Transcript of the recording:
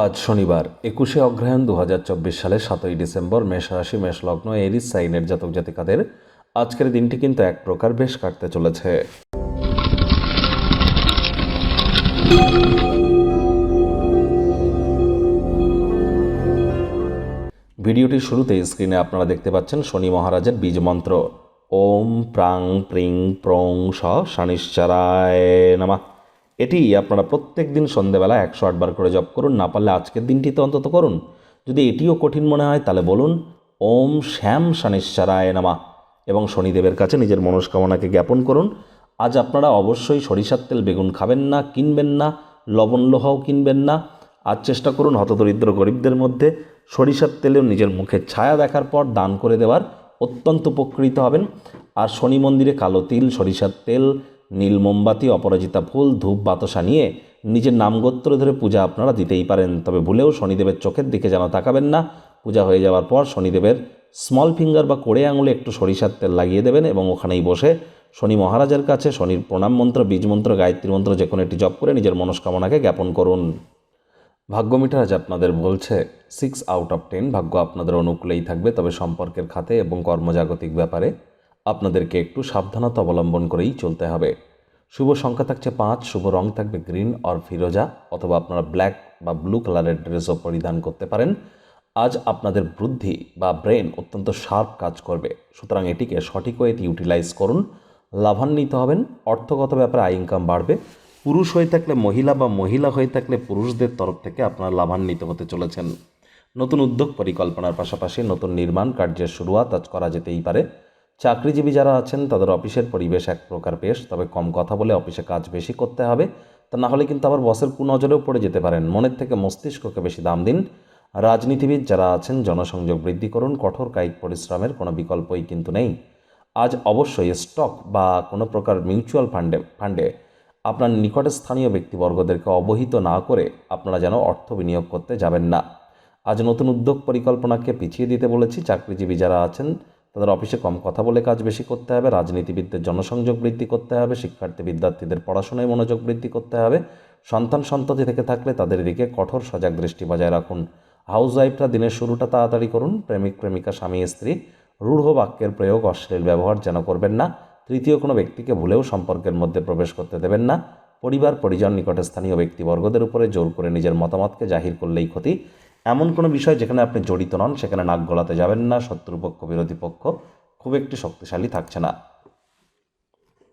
আজ শনিবার, একুশে অগ্রহায়ণ দু হাজার চব্বিশ সালের সাতই ডিসেম্বর, মেষ রাশি, মেষ লগ্ন, এরিস, সাইনের জাতক জাতিকাদের আজকের দিনটি কিন্তু এক প্রকার বেশ কাটতে চলেছে। ভিডিওটির শুরুতে স্ক্রিনে আপনারা দেখতে পাচ্ছেন শনি মহারাজের বীজ মন্ত্র। ওম প্রাং প্রিং প্রং স শানিশ্চারায় নামা। এটি আপনারা প্রত্যেক দিন সন্ধেবেলা একশো আটবার করে জপ করুন, না পারলে আজকের দিনটিতে অন্তত করুন। যদি এটিও কঠিন মনে হয়, তাহলে বলুন, ওম শ্যাম শানিশ্চারায় নামা। এবং শনিদেবের কাছে নিজের মনস্কামনাকে জ্ঞাপন করুন। আজ আপনারা অবশ্যই সরিষার তেল বেগুন খাবেন না, কিনবেন না, লবণ লোহাও কিনবেন না। আজ চেষ্টা করুন হতদরিদ্র গরিবদের মধ্যে সরিষার তেলেও নিজের মুখের ছায়া দেখার পর দান করে দেওয়ার। অত্যন্ত উপকৃত হবেন। আর শনি মন্দিরে কালো তিল, সরিষার তেল নীল মোমবাতি, অপরাজিতা ফুল, ধূপ, বাতাসা নিয়ে নিজের নামগোত্র ধরে পূজা আপনারা দিতেই পারেন। তবে ভুলেও শনিদেবের চোখের দিকে যেন তাকাবেন না। পূজা হয়ে যাওয়ার পর শনিদেবের স্মল ফিঙ্গার বা কোড়ে আঙুলে একটু সরিষার তেল লাগিয়ে দেবেন এবং ওখানেই বসে শনি মহারাজের কাছে শনির প্রণাম মন্ত্র, বীজ মন্ত্র, গায়ত্রী মন্ত্র, যে কোনো একটি জপ করে নিজের মনস্কামনাকে জ্ঞাপন করুন। ভাগ্য মিটার আজ আপনাদের বলছে সিক্স আউট অফ টেন ভাগ্য আপনাদের অনুকূলেই থাকবে। তবে সম্পর্কের খাতে এবং কর্মজাগতিক ব্যাপারে আপনাদেরকে একটু সাবধানতা অবলম্বন করেই চলতে হবে। শুভ সংখ্যা থাকছে পাঁচ, শুভ রং থাকবে গ্রিন অর ফিরোজা অথবা আপনারা ব্ল্যাক বা ব্লু কালারের ড্রেসও পরিধান করতে পারেন। আজ আপনাদের বুদ্ধি বা ব্রেন অত্যন্ত শার্প কাজ করবে। সুতরাং এটিকে সঠিক ওয়েতে ইউটিলাইজ করুন। লাভান্বিত হবেন, অর্থগত ব্যাপারে আয় ইনকাম বাড়বে। পুরুষ হয়ে থাকলে মহিলা বা মহিলা হয়ে থাকলে পুরুষদের তরফ থেকে আপনারা লাভান্বিত হতে চলেছেন। নতুন উদ্যোগ পরিকল্পনার পাশাপাশি নতুন নির্মাণ কার্যের শুরুয়াত আজ করা যেতেই পারে। চাকরিজীবী যারা আছেন, তাদের অফিসের পরিবেশ এক প্রকার বেশ। তবে কম কথা বলে অফিসে কাজ বেশি করতে হবে, তা না হলে কিন্তু আবার বসের কুনজরেও পড়ে যেতে পারেন। মনের থেকে মস্তিষ্ককে বেশি দাম দিন। রাজনীতিবিদ যারা আছেন, জনসংযোগ বৃদ্ধি করুন। কঠোর কায়িক পরিশ্রমের কোনো বিকল্পই কিন্তু নেই। আজ অবশ্যই স্টক বা কোনো প্রকার মিউচুয়াল ফান্ডে ফান্ডে আপনার নিকটে স্থানীয় ব্যক্তিবর্গদেরকে অবহিত না করে আপনারা যেন অর্থ বিনিয়োগ করতে যাবেন না। আজ নতুন উদ্যোগ পরিকল্পনাকে পিছিয়ে দিতে বলেছি। চাকরিজীবী যারা আছেন তাদের অফিসে কম কথা বলে কাজ বেশি করতে হবে, রাজনীতিবিদদের জনসংযোগ বৃদ্ধি করতে হবে, শিক্ষার্থী বিদ্যার্থীদের পড়াশোনায় মনোযোগ বৃদ্ধি করতে হবে, সন্তান সন্ততি থেকে থাকলে তাদের দিকে কঠোর সজাগ দৃষ্টি বজায় রাখুন। হাউস ওয়াইফরা দিনের শুরুটা তাড়াতাড়ি করুন, প্রেমিক, প্রেমিকা, স্বামী, স্ত্রী, রূঢ় বাক্যের প্রয়োগ, অশ্লীল ব্যবহার যেন করবেন না, তৃতীয় কোনো ব্যক্তিকে ভুলেও সম্পর্কের মধ্যে প্রবেশ করতে দেবেন না, পরিবার, পরিজন, নিকটস্থানীয় ব্যক্তিবর্গদের উপরে জোর করে নিজের মতামতকে জাহির করলেই ক্ষতি এমন কোনো বিষয় যেখানে আপনি জড়িত নন, সেখানে নাক গলাতে যাবেন না, শত্রুপক্ষ, বিরোধী পক্ষ খুব একটি শক্তিশালী থাকছে না।